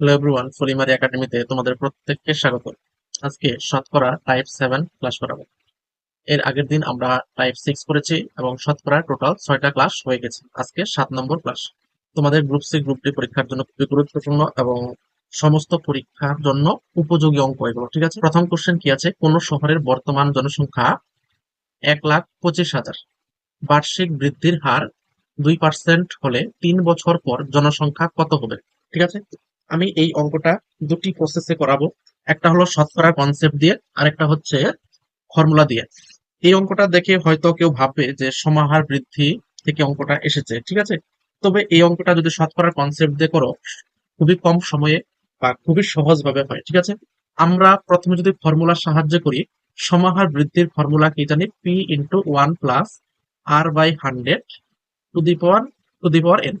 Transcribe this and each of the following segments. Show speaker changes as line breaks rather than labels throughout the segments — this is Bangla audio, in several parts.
হ্যালো এভরিওয়ান ফলিমারি একাডেমিতে তোমাদের প্রত্যেককে স্বাগত। আজকে শতকরা টাইপ সেভেন ক্লাস করাবো। এর আগের দিন আমরা টাইপ সিক্স করেছি এবং শতকরা টোটাল ছয়টা ক্লাস হয়ে গেছে। আজকে সাত নম্বর ক্লাস তোমাদের গ্রুপ সি গ্রুপ পরীক্ষার জন্য খুবই গুরুত্বপূর্ণ এবং সমস্ত পরীক্ষার জন্য উপযোগী অঙ্ক এগুলো, ঠিক আছে? প্রথম কোশ্চেন কি আছে? কোন শহরের বর্তমান জনসংখ্যা এক লাখ পঁচিশ হাজার। বার্ষিক বৃদ্ধির হার দুই পার্সেন্ট হলে তিন বছর পর জনসংখ্যা কত হবে, ঠিক আছে? আমি এই অঙ্কটা দুটি প্রসেসে করাবো। একটা হলো শতকরা কনসেপ্ট দিয়ে, আরেকটা হচ্ছে ফর্মুলা দিয়ে। এই অঙ্কটা দেখে হয়তো কেউ ভাববে যে সমাহার বৃদ্ধি থেকে অঙ্কটা এসেছে, ঠিক আছে? তবে এই অঙ্কটা যদি শতকরা কনসেপ্ট দিয়ে করো, খুবই কম সময়ে বা খুবই সহজ ভাবে হয়, ঠিক আছে? আমরা প্রথমে যদি ফর্মুলার সাহায্য করি, সমাহার বৃদ্ধির ফর্মুলা কি জানি P into one plus R by hundred to the power to the power N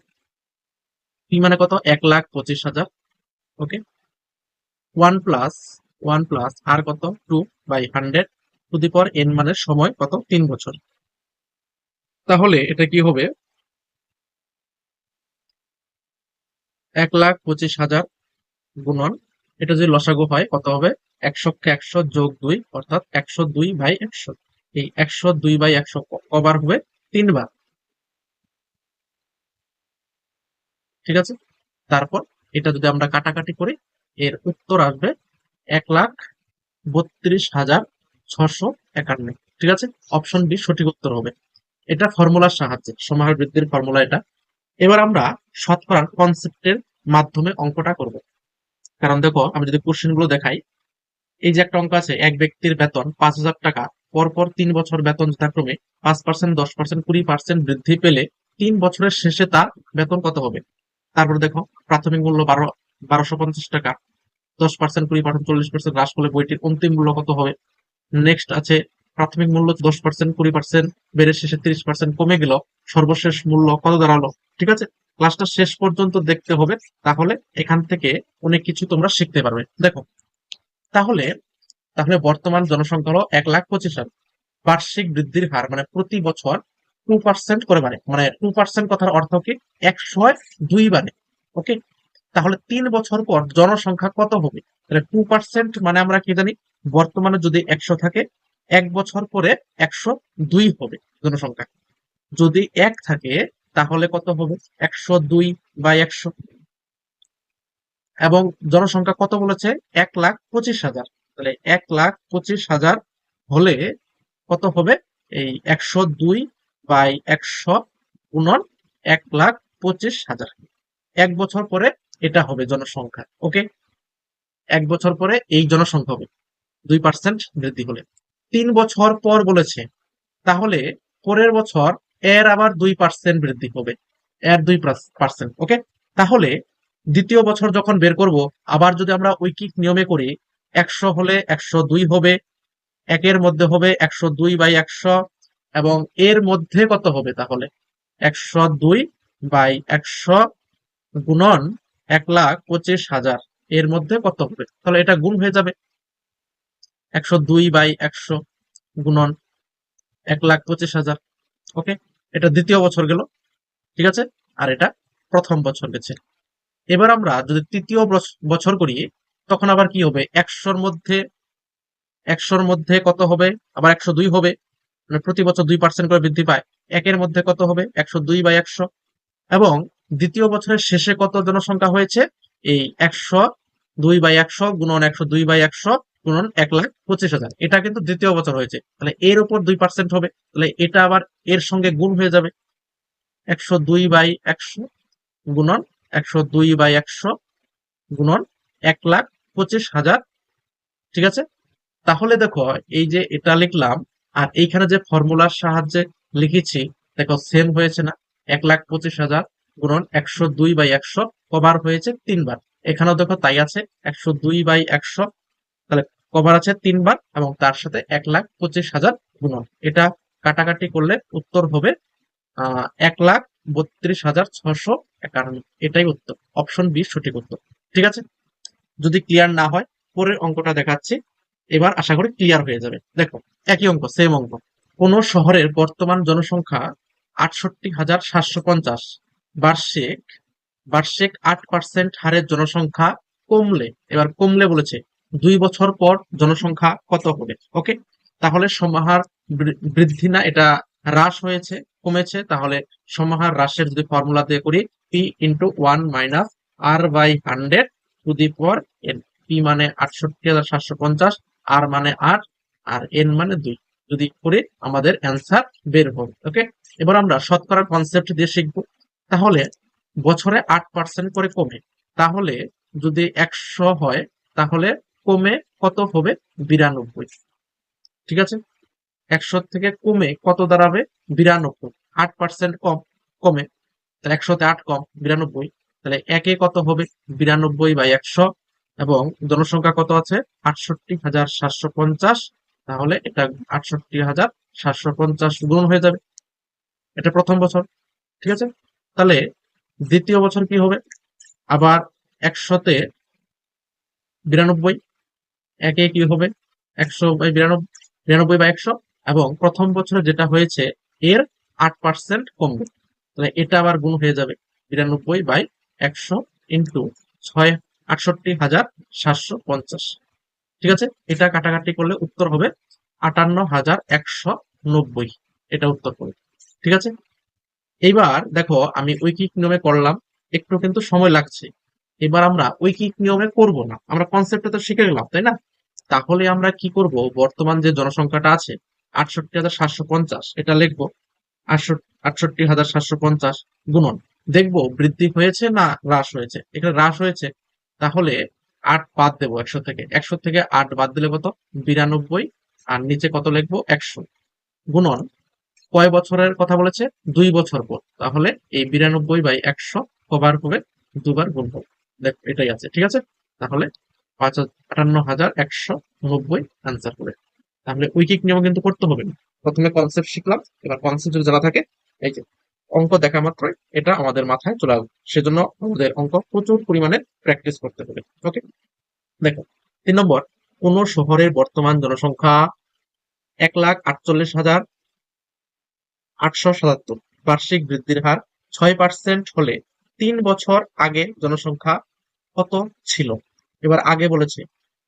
P মানে কত? এক লাখ পঁচিশ হাজার। Okay one plus one plus R কত? Two by hundred to power N মানে সময় কত? তিন বছর। তাহলে এটা কি হবে? এক লাখ পঁচিশ হাজার গুণন, এটা যদি লসাগু হয়, কত হবে? একশোকে একশো যোগ দুই, অর্থাৎ একশো দুই বাই একশো। এই একশো দুই বাই একশো কবার হবে? তিনবার। ঠিক আছে? তারপর এটা যদি আমরা কাটাকাটি করি, এর উত্তর আসবে এক লাখ বত্রিশ হাজার ছশো একান্ন। ঠিক আছে? অপশন বি সঠিক উত্তর হবে। এটা ফর্মুলার সাহায্যে সমাহার বৃদ্ধির ফর্মুলা এটা। এবার আমরা শতকরার কনসেপ্টের মাধ্যমে অঙ্কটা করব। কারণ দেখো, আমি যদি কোশ্চেনগুলো দেখাই, এই যে একটা অঙ্ক আছে, এক ব্যক্তির বেতন পাঁচ হাজার টাকা, পরপর তিন বছর বেতন যথাক্রমে পাঁচ পার্সেন্ট দশ পার্সেন্ট কুড়ি পার্সেন্ট বৃদ্ধি পেলে তিন বছরের শেষে তার বেতন কত হবে? তারপরে দেখো, প্রাথমিক মূল্য বারো, বারোশো পঞ্চাশ টাকা। দশ পার্সেন্ট কুড়ি পার্সেন্ট চল্লিশ পার্সেন্ট হ্রাস করলে বইটির অন্তিম মূল্য কত হবে? নেক্সট আছে, প্রাথমিক মূল্য দশ পার্সেন্ট কুড়ি পার্সেন্ট বেড়ে শেষে তিরিশ পার্সেন্ট কমে গেল। সর্বশেষ মূল্য কত দাঁড়াল? ঠিক আছে? ক্লাসটা শেষ পর্যন্ত দেখতে হবে, তাহলে এখান থেকে অনেক কিছু তোমরা শিখতে পারবে। দেখো, তাহলে তাহলে বর্তমান জনসংখ্যা হলো এক লাখ পঁচিশ হাজার। বার্ষিক বৃদ্ধির হার মানে প্রতি বছর টু পার্সেন্ট করে বাড়ে। মানে টু পার্সেন্ট কথার অর্থ কি? একশো দুই বাড়ে। ওকে তাহলে তিন বছর পর জনসংখ্যা কত হবে? তাহলে টু পার্সেন্ট মানে আমরা কি জানি? বর্তমানে যদি একশো থাকে, এক বছর পরে একশো দুই হবে জনসংখ্যা। যদি এক থাকে, তাহলে কত হবে? একশো দুই বা একশো। এবং জনসংখ্যা কত বলেছে? এক লাখ পঁচিশ হাজার। তাহলে এক লাখ পঁচিশ হাজার হলে কত হবে? এই একশো দুই বাই একশো গুণন এক লাখ পঁচিশ হাজার। এক বছর পরে এটা হবে জনসংখ্যা, ওকে? এক বছর পরে এই জনসংখ্যা হবে, দুই পার্সেন্ট বৃদ্ধি হলে। তিন বছর পর বলেছে, তাহলে পরের বছর এর আবার দুই পার্সেন্ট বৃদ্ধি হবে, এর দুই পার্সেন্ট, ওকে? তাহলে দ্বিতীয় বছর যখন বের করব, আবার যদি আমরা ঐকিক নিয়মে করি, একশো হলে একশো দুই হবে, একের মধ্যে হবে একশো দুই বাই একশো এবং এর মধ্যে কত হবে তাহলে? একশো দুই বাই একশো গুণন এক লাখ পঁচিশ হাজার। এর মধ্যে কত হবে? তাহলে এটা গুণ হয়ে যাবে। একশো দুই বাই একশো গুণন এক লাখ পঁচিশ হাজার। ওকে? এটা দ্বিতীয় বছর গেল। ঠিক আছে? আর এটা প্রথম বছর গেছে। এবার আমরা যদি তৃতীয় বছর করি, তখন আবার কি হবে? একশোর মধ্যে একশোর মধ্যে কত হবে? আবার একশো দুই হবে। প্রতি বছর দুই পার্সেন্ট করে বৃদ্ধি পায়। একের মধ্যে কত হবে? একশো দুই বাই একশো। এবং দ্বিতীয় বছরের শেষে কত জনসংখ্যা হয়েছে? এই একশো দুই বাই একশো গুণন একশো দুই বাই একশো গুণন এক লাখ পঁচিশ হাজার। এটা কিন্তু দ্বিতীয় বছর হয়েছে। তাহলে এর উপর দুই পার্সেন্ট হবে। তাহলে এটা আবার এর সঙ্গে গুণ হয়ে যাবে। একশো দুই বাই একশো গুণন একশো দুই বাই একশো গুণন এক লাখ পঁচিশ হাজার। ঠিক আছে? তাহলে দেখো, এই যে এটা লিখলাম আর এইখানে যে ফর্মুলার সাহায্যে লিখেছি, দেখো সেম হয়েছে না, এক লাখ পঁচিশ হাজার গুণন একশো দুই বাই একশো কভার হয়েছে তিনবার। এখানেও দেখো তাই আছে, একশো দুই বাই একশো, তাহলে কভার আছে তিনবার এবং তার সাথে এক লাখ পঁচিশ হাজার গুণন। এটা কাটাকাটি করলে উত্তর হবে, আহ, এক লাখ বত্রিশ হাজার ছশো একান্ন। এটাই উত্তর, অপশন বি সঠিক উত্তর। ঠিক আছে? যদি ক্লিয়ার না হয়, পরের অঙ্কটা দেখাচ্ছি। এবার আশা করি ক্লিয়ার হয়ে যাবে। দেখো, একই অঙ্ক সেম অঙ্ক। কোন শহরের বর্তমান জনসংখ্যা আটষট্টি হাজার সাতশো পঞ্চাশ। বার্ষিক বার্ষিক আট পার্সেন্ট হারের জনসংখ্যা কমলে, এবার কমলে বলেছে, দুই বছর পর জনসংখ্যা কত হবে? ওকে তাহলে সমাহার বৃদ্ধি না, এটা হ্রাস হয়েছে, কমেছে, তাহলে সমাহার হ্রাসের যদি ফর্মুলা দিয়ে করি P into one minus R by hundred to the power N P মানে আটষট্টি হাজার সাতশো পঞ্চাশ আর মানে আট আর এন মানে দুই। যদি করে আমাদের অ্যান্সার বের হবে ওকে এবার আমরা শতকরা কনসেপ্ট দিয়ে শিখব। তাহলে বছরে আট পার্সেন্ট করে কমে। তাহলে যদি একশো হয়, তাহলে কমে কত হবে? বিরানব্বই। ঠিক আছে? একশো থেকে কমে কত দাঁড়াবে? বিরানব্বই। আট পার্সেন্ট কম, কমে। তাহলে একশোতে আট কম, বিরানব্বই। তাহলে একে কত হবে? বিরানব্বই বাই একশো। এবং জনসংখ্যা কত আছে? আটষট্টি হাজার সাতশো পঞ্চাশ। তাহলে এটা আটষট্টি হাজার সাতশো পঞ্চাশ গুণ হয়ে যাবে। এটা প্রথম বছর, ঠিক আছে? তাহলে দ্বিতীয় বছর কি হবে? আবার একশোতে বিরানব্বই, একে কি হবে? একশো বাই বিরানব্বই বিরানব্বই বা একশো। এবং প্রথম বছরে যেটা হয়েছে, এর আট পার্সেন্ট কমবে তাহলে এটা আবার গুণ হয়ে যাবে বিরানব্বই বাই একশো ইন্টু ছয় আটষট্টি হাজার সাতশো পঞ্চাশ। ঠিক আছে? এটা কাটাকাটি করলে উত্তর হবে আটান্ন হাজার একশো নব্বই। এটা উত্তর হবে ঠিক আছে? এইবার দেখো, আমি উইকিক নিয়মে করলাম, একটু কিন্তু সময় লাগছে। এবার আমরা উইকিক নিয়মে করব না। আমরা কনসেপ্টটা তো শিখে গেলাম, তাই না? তাহলে আমরা কি করব? বর্তমান যে জনসংখ্যাটা আছে, আটষট্টি হাজার সাতশো পঞ্চাশ, এটা লিখব আটষট্টি হাজার সাতশো পঞ্চাশ গুণন। দেখব, বৃদ্ধি হয়েছে না হ্রাস হয়েছে? এখানে হ্রাস হয়েছে তাহলে আট বাদ দেবো একশো থেকে। একশো থেকে আট বাদ দিলে কত? বিরানব্বই। আর নিচে কত লিখব? একশো। গুণন, কয় বছরের কথা বলেছে? দুই বছর পর। তাহলে এই বিরানব্বই বাই একশো কবার হবে দুবার গুণ হবে দেখ, এটাই আছে, ঠিক আছে? তাহলে পাঁচ আটান্ন হাজার একশো নব্বই আনসার করে। তাহলে উইকিক নিয়ম কিন্তু করতে হবে না। প্রথমে কনসেপ্ট শিখলাম, এবার কনসেপ্ট যদি জানা থাকে, এই যে অঙ্ক দেখা মাত্রই। এটা আমাদের মাথায় চলে আসবে। সেজন্য আমাদের অঙ্ক প্রচুর পরিমাণে প্র্যাকটিস করতে হবে। ওকে দেখো, তিন নম্বর, কোন শহরের বর্তমান জনসংখ্যা এক লাখ আটচল্লিশ হাজার আটশো সাতাত্তর। বার্ষিক বৃদ্ধির হার ছয় পার্সেন্ট হলে তিন বছর আগে জনসংখ্যা কত ছিল? এবার আগে বলেছে,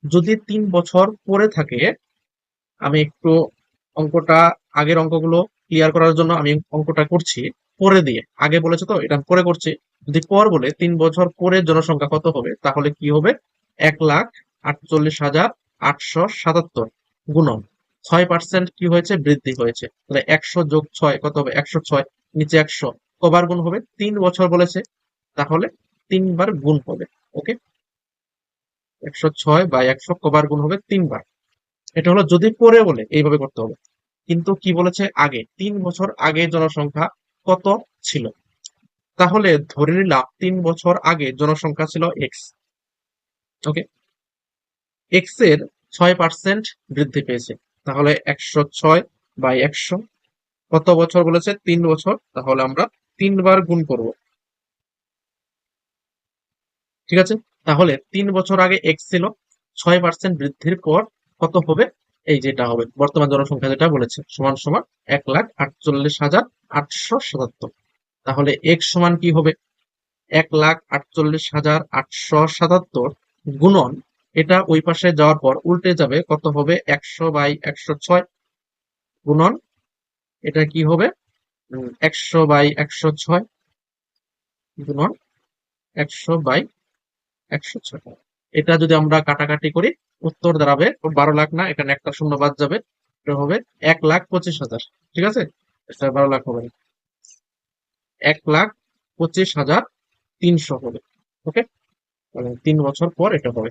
যদি তিন বছর পরে থাকে, আমি একটু অঙ্কটা, আগের অঙ্কগুলো ক্লিয়ার করার জন্য আমি অঙ্কটা করছি। পরে দিয়ে। আগে বলেছে তো, এটা পরে করছি। যদি পর বলে তিন বছর পরে জনসংখ্যা কত হবে, তাহলে কি হবে? এক লাখ আটচল্লিশ হাজার আটশো সাতাত্তর গুণন। ছয় পার্সেন্ট কি হয়েছে? বৃদ্ধি হয়েছে। তাহলে একশো যোগ ছয়, কত হবে? একশো ছয়, নিচে একশো। কবার গুণ হবে? তিন বছর বলেছে। তাহলে তিনবার গুণ হবে, ওকে? একশো ছয় বা একশো কবার গুণ হবে তিনবার। এটা হলো যদি পরে বলে, এইভাবে করতে হবে। কিন্তু কি বলেছে? আগে। তিন বছর আগে জনসংখ্যা কত ছিল? তাহলে ধরে নিলাম তিন বছর আগে জনসংখ্যা ছিল এক্স ওকে এক্সের ছয় পার্সেন্ট বৃদ্ধি পেয়েছে। তাহলে একশো ছয় বাই একশো, কত বছর বলেছে? তিন বছর। তাহলে আমরা তিনবার গুণ করব। ঠিক আছে? তাহলে তিন বছর আগে এক্স ছিল, ছয় পার্সেন্ট বৃদ্ধির পর কত হবে? এই যেটা হবে, বর্তমান জনসংখ্যা যেটা বলেছে, সমান সমান এক লাখ আটচল্লিশ হাজার আটশো সাতাত্তর। তাহলে এক সমান কি হবে? এক লাখ আটচল্লিশ হাজার আটশো সাতাত্তর গুণন, এটা ওই পাশে যাওয়ার পর উল্টে যাবে, কত হবে? একশো বাই একশো ছয় গুণন, এটা কি হবে? একশো বাই একশো ছয় গুণন, একশো বাই একশো ছয়। এটা যদি আমরা কাটাকাটি করি, উত্তর দাঁড়াবে বারো লাখ না, এখানে একটা শূন্য বাদ যাবে, এটা হবে এক লাখ পঁচিশ হাজার, ঠিক আছে? বারো লাখ হবে। এক লাখ পঁচিশ হাজার তিনশো হবে, ওকে? তিন বছর পর এটা হবে।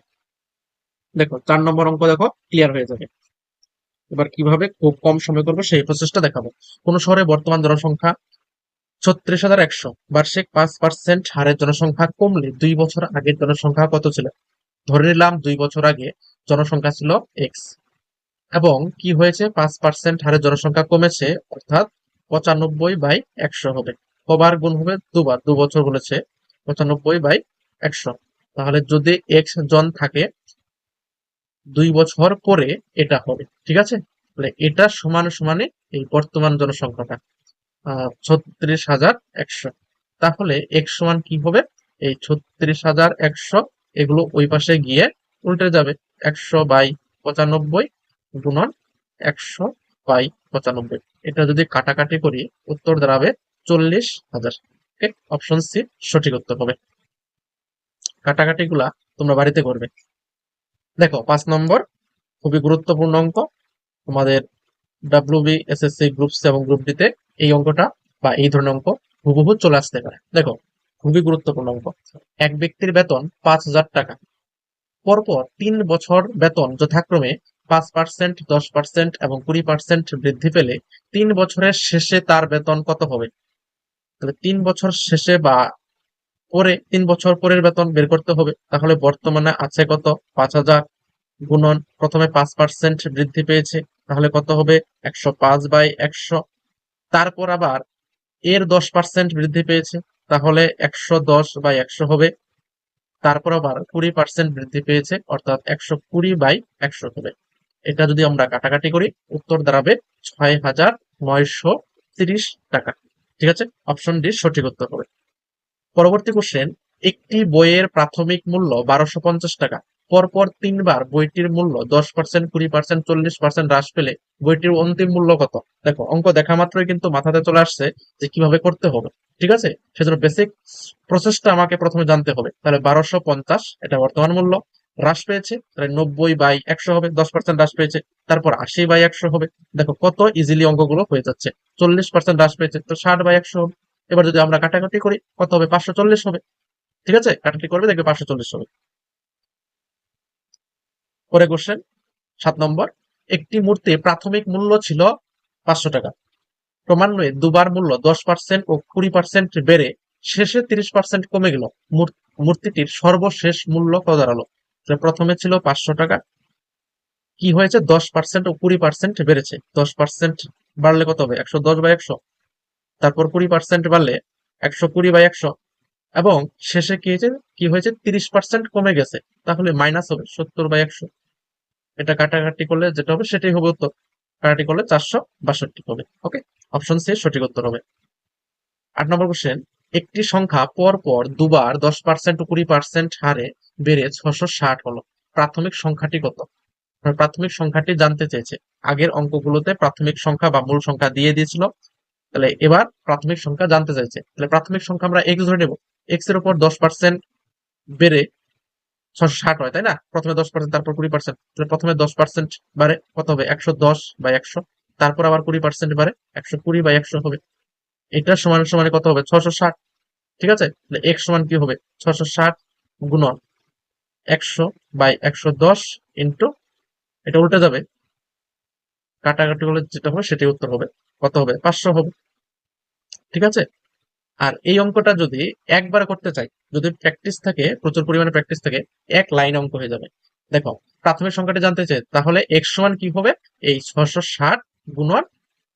দেখো, চার নম্বর অঙ্ক দেখো ক্লিয়ার হয়ে যাবে। এবার কীভাবে খুব কম সময় করব সেই প্রসেসটা দেখাবো। কোন শহরে বর্তমান জনসংখ্যা ছত্রিশ হাজার একশো, বার্ষিক পাঁচ পার্সেন্ট হারের জনসংখ্যা কমলে দুই বছর আগের জনসংখ্যা কত ছিল? ধরে নিলাম দুই বছর আগে জনসংখ্যা ছিল এক্স এবং কি হয়েছে? পাঁচ পার্সেন্ট হারে জনসংখ্যা কমেছে, অর্থাৎ পঁচানব্বই বাই একশো হবে। কবার গুণ হবে দুবার, দু বছর বলেছে পঁচানব্বই বাই একশো। তাহলে যদি এক্স জন থাকে, দুই বছর পরে এটা হবে, ঠিক আছে? তাহলে এটা সমান সমানে এই বর্তমান জনসংখ্যাটা ছত্রিশ হাজার একশো। তাহলে এক্স সমান কি হবে? এই ছত্রিশ হাজার একশো এগুলো ওই পাশে গিয়ে উল্টে যাবে। একশো বাই পঁচানব্বই গুণন একশো বাই পঁচানব্বই। এটা যদি কাটাকাটি করি, উত্তর দাঁড়াবে চল্লিশ হাজার। অপশন সি সঠিক উত্তর হবে কাটাকাটি গুলা তোমরা বাড়িতে করবে। দেখো, পাঁচ নম্বর খুবই গুরুত্বপূর্ণ অঙ্ক। তোমাদের ডাব্লিউবি এসএসসি গ্রুপস এবং গ্রুপ ডিতে এই অঙ্কটা বা এই ধরনের অঙ্ক হুবহু চলে আসতে পারে। দেখো খুবই গুরুত্বপূর্ণ অঙ্ক। এক ব্যক্তির বেতন পাঁচ হাজার টাকা। পরপর তিন বছর বেতন যথাক্রমে পাঁচ পার্সেন্ট দশ পার্সেন্ট এবং কুড়ি পার্সেন্ট বৃদ্ধি পেলে তিন বছরের শেষে তার বেতন কত হবে? তাহলে তিন বছর শেষে বা পরে তিন বছর পরের বেতন বের করতে হবে। তাহলে বর্তমানে আছে কত? পাঁচ হাজার গুণন প্রথমে পাঁচ পার্সেন্ট বৃদ্ধি পেয়েছে। তাহলে কত হবে? একশো পাঁচ বাই একশো। তারপর আবার এর দশ পার্সেন্ট বৃদ্ধি পেয়েছে। তাহলে একশো দশ বাই একশো হবে। তারপর আবার কুড়ি পার্সেন্ট বৃদ্ধি পেয়েছে, অর্থাৎ একশো কুড়ি বাই একশো হবে। এটা যদি আমরা কাটাকাটি করি, উত্তর দাঁড়াবে ছয় হাজার নয়শো তিরিশ টাকা। ঠিক আছে? অপশন ডি, সঠিক উত্তর হবে। পরবর্তী কোশ্চেন একটি বইয়ের প্রাথমিক মূল্য বারোশো পঞ্চাশ টাকা। পরপর তিনবার বইটির মূল্য দশ পার্সেন্ট কুড়ি পার্সেন্ট চল্লিশ পার্সেন্ট হ্রাস পেলে বইটির অন্তিম মূল্য কত? দেখো, অঙ্ক দেখা মাত্রই কিন্তু মাথাতে চলে আসছে যে কীভাবে করতে হবে, ঠিক আছে? সেজন্য বেসিক প্রসেসটা আমাকে প্রথমে জানতে হবে। তাহলে বারোশো পঞ্চাশ, এটা বর্তমান মূল্য, হ্রাস পেয়েছে, তাহলে নব্বই বাই একশো হবে, দশ পার্সেন্ট হ্রাস পেয়েছে, তারপর আশি বাই একশো হবে। দেখো, কত ইজিলি অঙ্কগুলো হয়ে যাচ্ছে, চল্লিশ পার্সেন্ট হ্রাস পেয়েছে, তো ষাট বাই একশো হবে। এবার যদি আমরা কাটাকাটি করি, কত হবে? পাঁচশো চল্লিশ হবে, ঠিক আছে? কাটাকাটি করবে, দেখবে পাঁচশো চল্লিশ হবে। পরে কোশ্চেন সাত নম্বর। একটি মূর্তি প্রাথমিক মূল্য ছিল পাঁচশো টাকা। ক্রমান্বয়ে দুবার মূল্য দশ পার্সেন্ট ও কুড়ি পার্সেন্ট বেড়ে শেষে তিরিশ পার্সেন্ট কমে গেল। মূর্তিটির সর্বশেষ মূল্য কত দাঁড়াল প্রথমে ছিল পাঁচশো টাকা, কি হয়েছে? দশ পার্সেন্ট ও কুড়ি পার্সেন্ট বেড়েছে। দশ পার্সেন্ট বাড়লে কত হবে? একশো দশ বাই একশো। তারপর কুড়ি পার্সেন্ট বাড়লে একশো কুড়ি বাই একশো। এবং শেষে কি হয়েছে? কি হয়েছে? তিরিশ পার্সেন্ট কমে গেছে। তাহলে মাইনাস হবে সত্তর বাই একশো। এটা কাটাকাটি করলে যেটা হবে সেটাই হবে উত্তর। কাটাকাটি করলে চারশো বাষট্টি হবে ওকে অপশন সি সঠিক উত্তর হবে। আট নম্বর কোশ্চেন একটি সংখ্যা পর পর দুবার দশ পার্সেন্ট কুড়ি পার্সেন্ট হারে বেড়ে ছশো ষাট হলো। প্রাথমিক সংখ্যাটি কত? প্রাথমিক সংখ্যাটি জানতে চেয়েছে। আগের অঙ্কগুলোতে প্রাথমিক সংখ্যা বা মূল সংখ্যা দিয়ে দিয়েছিল। তাহলে এবার প্রাথমিক সংখ্যা জানতে চাইছে। তাহলে প্রাথমিক সংখ্যা আমরা এক্স ধরে নেব। এক্সের উপর দশ পার্সেন্ট বেড়ে ছশো ষাট হয়, তাই না? প্রথমে দশ পার্সেন্ট তারপর কুড়ি পার্সেন্ট তাহলে প্রথমে দশ পার্সেন্ট বাড়ে, কত হবে? একশো দশ বা একশো। তারপর আবার কুড়ি পার্সেন্ট বাড়ে, একশো কুড়ি বা একশো হবে। এটা সমান সমানে কত হবে? ছশো ষাট। ঠিক আছে? তাহলে এক্স সমান কি হবে? ছশো ষাট গুণন একশো বাই একশো দশ ইন্টু এটা উল্টে যাবে। কাটাকাটি করলে যেটা হবে, সেটাই উত্তর হবে। কত হবে? পাঁচশো হবে। ঠিক আছে? আর এই অঙ্কটা যদি একবার করতে চাই যদি প্র্যাকটিস থাকে প্রচুর পরিমাণে প্র্যাকটিস থাকে এক লাইন অঙ্ক হয়ে যাবে। দেখো প্রাথমিক সংখ্যাটা জানতে চাই তাহলে এক্স সমান কি হবে? এই ছশো ষাট গুণন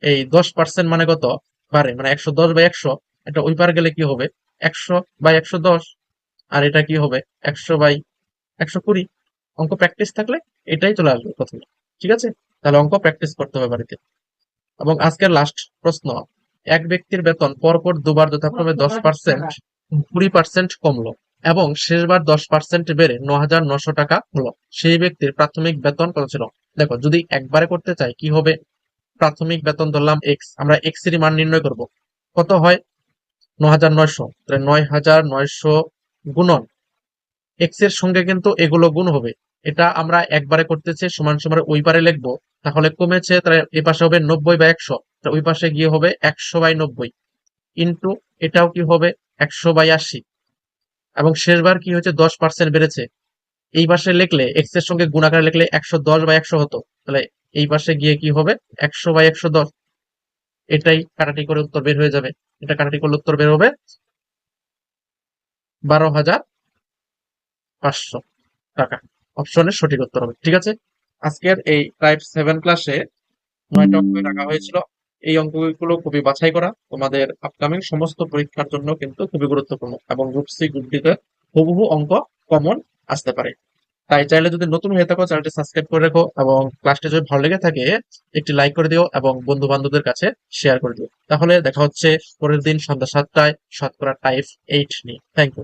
এই দশ পার্সেন্ট মানে কত? পারে মানে একশো দশ বাই একশো এটা ওই পার গেলে কি হবে? একশো বাই একশো দশ। আর এটা কি হবে? একশো বাই একশো কুড়ি। অঙ্ক প্র্যাকটিস থাকলে এটাই চলে আসবে প্রথমে ঠিক আছে? তাহলে অঙ্ক প্র্যাকটিস করতে হবে বাড়িতে। এবং আজকের লাস্ট প্রশ্ন এক ব্যক্তির বেতন পরপর দুবার যথাক্রমে দশ পার্সেন্ট কুড়ি পার্সেন্ট কমলো এবং শেষবার দশ পার্সেন্ট বেড়ে ন হাজার নশো টাকা হলো। সেই ব্যক্তির প্রাথমিক বেতন কত ছিল? দেখো, যদি একবারে করতে চাই, কি হবে? প্রাথমিক বেতন ধরলাম এক্স আমরা এক্সের মান নির্ণয় করব। কত হয়? ন হাজার নয়শো তাহলে নয় হাজার নয়শো গুণন এক্সের সঙ্গে কিন্তু এগুলো গুণ হবে। এটা আমরা একবারে করতেছি সমান সমান ওই পারে লিখব। তাহলে কমেছে, তাহলে এ পাশে হবে নব্বই বা একশো। ওই পাশে গিয়ে হবে একশো বাই নব্বই। ইন্টু এটাও কি হবে? একশো বাই আশি এবং শেষবার কি হচ্ছে দশ পার্সেন্ট বেড়েছে। এই পাশে লিখলে এক্সের সঙ্গে গুণাকার লিখলে একশো দশ বাই একশো হতো। তাহলে এই পাশে গিয়ে কি হবে? একশো বাই একশো দশ। এটাই কাটাটি করে উত্তর বের হয়ে যাবে। এটা কাটাটি করলে উত্তর বের হবে বারো হাজার পাঁচশো টাকা। অপশনের সঠিক উত্তর হবে। ঠিক আছে? আজকের এই টাইপ সেভেন ক্লাসে নয়টা অঙ্ক রাখা হয়েছিল। এই অঙ্কগুলো খুবই বাছাই করা। তোমাদের আপকামিং সমস্ত পরীক্ষার জন্য কিন্তু খুবই গুরুত্বপূর্ণ এবং গ্রুপ সি গ্রুপ ডিতে হুবহু অঙ্ক কমন আসতে পারে। তাই চাইলে যদি নতুন হয়ে থাকো, চ্যানেলটি সাবস্ক্রাইব করে রেখো এবং ক্লাসটি যদি ভালো লেগে থাকে, একটি লাইক করে দিও এবং বন্ধু বান্ধবদের কাছে শেয়ার করে দিও। তাহলে দেখা হচ্ছে পরের দিন সন্ধ্যা সাতটায় শতকরা টাইপ এইট নিয়ে। Thank you